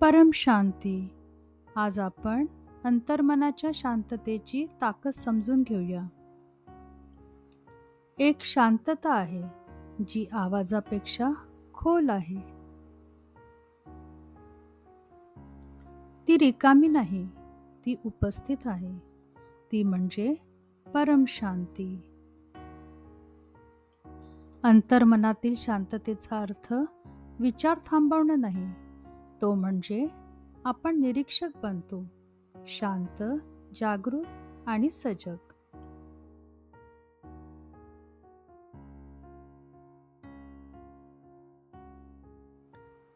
परम शांती. आज आपण अंतर्मनाच्या शांततेची ताकद समजून घेऊया. एक शांतता आहे जी आवाजापेक्षा खोल आहे. ती रिकामी नाही ती उपस्थित आहे. ती म्हणजे परम शांती. अंतर्मनातील शांततेचा अर्थ विचार थांबवणं नाही. तो म्हणजे आपण निरीक्षक बनतो शांत जागृत आणि सजग.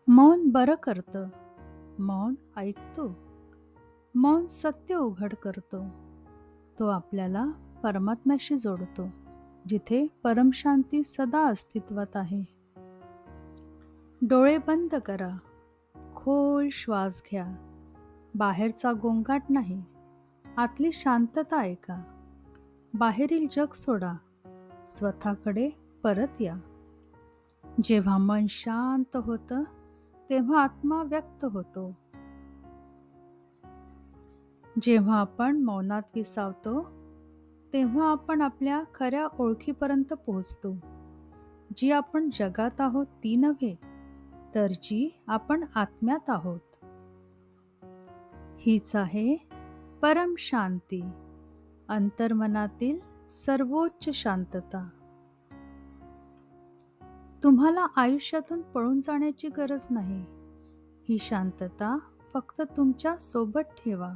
मौन बरं करतं मौन ऐकतो मौन सत्य उघड करतो तो आपल्याला परमात्म्याशी जोडतो जिथे परमशांती सदा अस्तित्वात आहे. डोळे बंद करा खोल श्वास घ्या. बाहेरचा गोंगाट नाही. आतली शांतता ऐका. बाहेरील जग सोडा. स्वतःकडे परत या. जेव्हा मन शांत होतं तेव्हा आत्मा व्यक्त होतो. जेव्हा आपण मौनात विसावतो तेव्हा आपण आपल्या खऱ्या ओळखीपर्यंत पोहोचतो. जी आपण जगात आहोत ती नव्हे. तर जी आपण आत्म्यात आहोत. हीच आहे परम शांती अंतर्मनातील सर्वोच्च शांतता. तुम्हाला आयुष्यातून पळून जाण्याची गरज नाही. ही शांतता फक्त तुमच्यासोबत ठेवा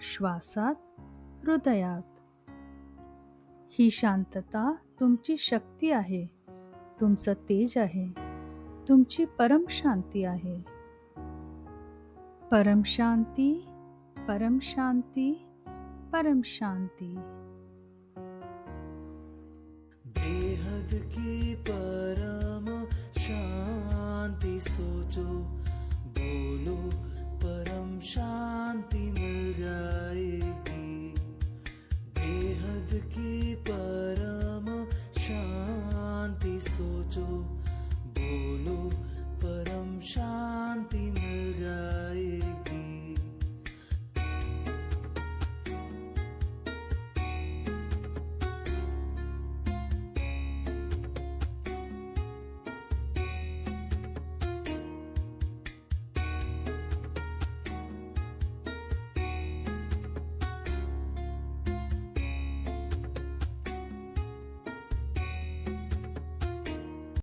श्वासात हृदयात. ही शांतता तुमची शक्ती आहे तुमचं तेज आहे. तुमची परम शांती आहे. परम शांती परम शांती परम शांती. बेहद की परम